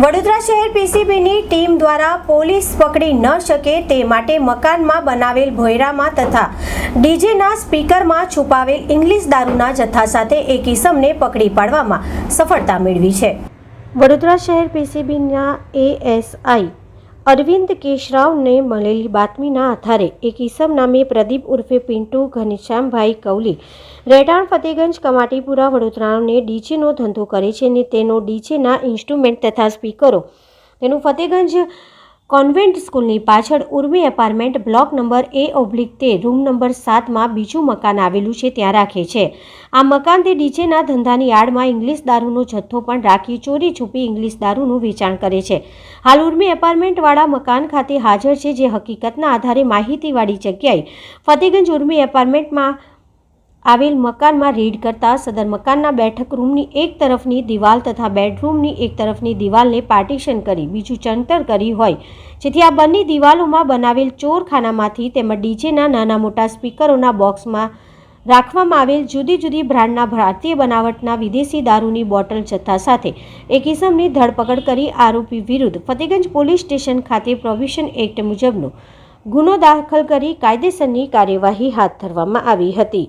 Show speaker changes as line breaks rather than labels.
વડોદરા શહેર પીસીબીની ટીમ દ્વારા પોલીસ પકડી ન શકે તે માટે મકાનમાં બનાવેલ ભોયરામાં તથા ડીજેના સ્પીકરમાં છુપાવેલ ઇંગ્લિશ દારૂના જથ્થા સાથે એક ઇસમને પકડી પાડવામાં સફળતા મેળવી છે. વડોદરા શહેર પીસીબીના એએસઆઈ અરવિંદ કેશરાવને મળેલી બાતમીના આધારે એક ઈસમ નામે પ્રદીપ ઉર્ફે પિન્ટુ ઘનશ્યામભાઈ કૌલી રેટાણ ફતેગંજ, કમાટીપુરા, વડોદરાને ડીજેનો ધંધો કરે છે અને તેનો ડીજેના ઇન્સ્ટ્રુમેન્ટ તથા સ્પીકરો. તેનું ફતેગંજ કોન્વેન્ટ સ્કૂલની પાછળ Urmi apartment block number A oblique તે રૂમ નંબર સાતમાં બીજું મકાન આવેલું છે, ત્યાં રાખે છે. આ મકાન તે ડીજેના ધંધાની આડમાં ઇંગ્લિશ દારૂનો જથ્થો પણ રાખી ચોરી છુપી ઇંગ્લિશ દારૂનું વેચાણ કરે છે. હાલ ઉર્મી એપાર્ટમેન્ટવાળા મકાન ખાતે હાજર છે, જે હકીકતના આધારે માહિતીવાળી જગ્યાએ ફતેગંજ ઉર્મી એપાર્ટમેન્ટમાં આવેલ મકાનમાં રેડ કરતા સદર મકાનના બેઠક રૂમની એક તરફની દિવાલ તથા બેડરૂમની એક તરફની દિવાલને પાર્ટીશન કરી, બીજું ચણતર કરી હોય. જેથી આ બંને દિવાલોમાં બનાવેલ ચોરખાનામાંથી તેમજ ડીજેના નાના મોટા સ્પીકરોના બોક્સમાં રાખવામાં આવેલ જુદી જુદી બ્રાન્ડના ભારતીય બનાવટના વિદેશી દારૂની બોટલ જથ્થા સાથે એક ઇસમની ધરપકડ કરી આરોપી વિરુદ્ધ ફતેગંજ પોલીસ સ્ટેશન ખાતે પ્રોવિશન એક્ટ મુજબનો ગુનો દાખલ કરી કાયદેસરની કાર્યવાહી હાથ ધરવામાં આવી હતી.